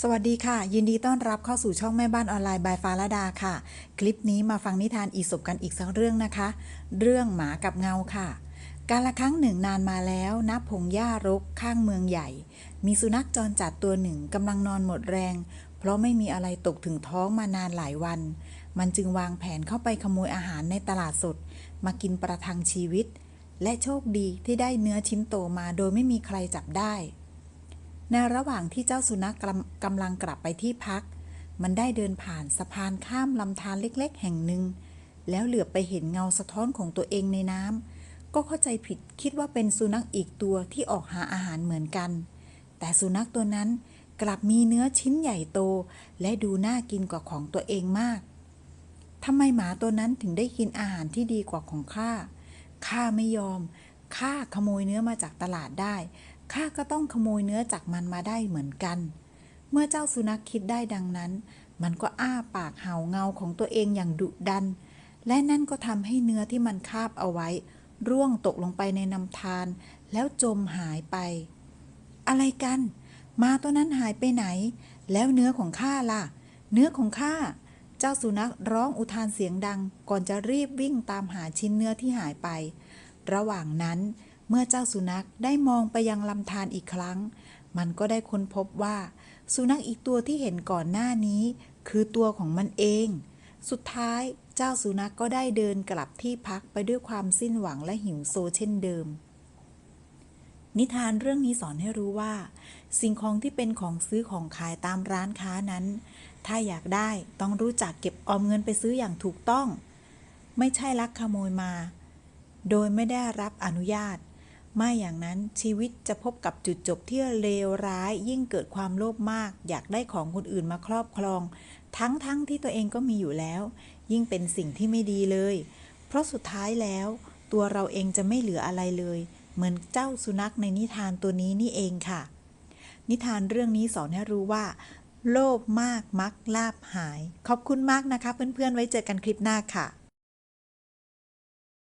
สวัสดีค่ะ ยินดีต้อนรับเข้าสู่ช่องแม่บ้านออนไลน์บายฟ้าละดาค่ะ คลิปนี้มาฟังนิทานอีสบกันอีกสักเรื่องนะคะ เรื่องหมากับเงาค่ะ การละครั้งหนึ่งนานมาแล้วณพงหญ้ารกข้างเมืองใหญ่ มีสุนัขจรจัดตัวหนึ่งกำลังนอนหมดแรง เพราะไม่มีอะไรตกถึงท้องมานานหลายวัน มันจึงวางแผนเข้าไปขโมยอาหารในตลาดสด มากินประทังชีวิต และโชคดีที่ได้เนื้อชิ้นโตมาโดยไม่มีใครจับได้ ในระหว่างที่เจ้าสุนัขกกำลังกลับไปที่พัก มันได้เดินผ่านสะพานข้ามลำธารเล็ก ๆ แห่งหนึ่ง แล้วเหลือบไปเห็นเงาสะท้อนของตัวเองในน้ำก็เข้าใจผิดคิดว่าเป็นสุนัขอีกตัวที่ออกหาอาหารเหมือนกัน แต่สุนัขตัวนั้นกลับมีเนื้อชิ้นใหญ่โต และดูน่ากินกว่าของตัวเองมากทำไมหมาตัวนั้นถึงได้กินอาหารที่ดีกว่าของข้า ข้าไม่ยอม ข้าขโมยเนื้อมาจากตลาดได้ ข้าก็ต้องขโมยเนื้อจากมันมาได้เหมือนกัน เมื่อเจ้าสุนัขคิดได้ดังนั้น มันก็อ้าปากเห่าเงาของตัวเองอย่างดุดัน และนั่นก็ทำให้เนื้อที่มันคาบเอาไว้ ร่วงตกลงไปในน้ำทาน แล้วจมหายไป อะไรกัน มาตัวนั้นหายไปไหน แล้วเนื้อของข้าล่ะ เนื้อของข้าเจ้าสุนัขร้องอุทานเสียงดัง ก่อนจะรีบวิ่งตามหาชิ้นเนื้อที่หายไป ระหว่างนั้น เมื่อเจ้าสุนัขได้มองไปยังลำธารอีกครั้ง มันก็ได้ค้นพบว่า สุนัขอีกตัวที่เห็นก่อนหน้านี้ คือตัวของมันเอง สุดท้ายเจ้าสุนัขก็ได้เดินกลับที่พักไปด้วยความสิ้นหวังและหิวโซเช่นเดิม นิทานเรื่องนี้สอนให้รู้ว่า สิ่งของที่เป็นของซื้อของขายตามร้านค้านั้น ถ้าอยากได้ต้องรู้จักเก็บออมเงินไปซื้ออย่างถูกต้อง ไม่ใช่ลักขโมยมา โดยไม่ได้รับอนุญาต ไม่อย่างนั้นชีวิตจะพบกับจุดจบที่เลวร้ายยิ่งเกิดความโลภมาก อยากได้ของคนอื่นมาครอบครอง ทั้งๆทที่ตัวเองก็มีอยู่แล้ว ยิ่งเป็นสิ่งที่ไม่ดีเลย เพราะสุดท้ายแล้ว ตัวเราเองจะไม่เหลืออะไรเลย เหมือนเจ้าสุนัขในนิทานตัวนี้นี่เองค่ะ นิทานเรื่องนี้สอนให้รู้ว่า โลภมากมักลาบหาย ขอบคุณมากนะคะ เพื่อนๆไว้เจอกันคลิปหน้าค่ะ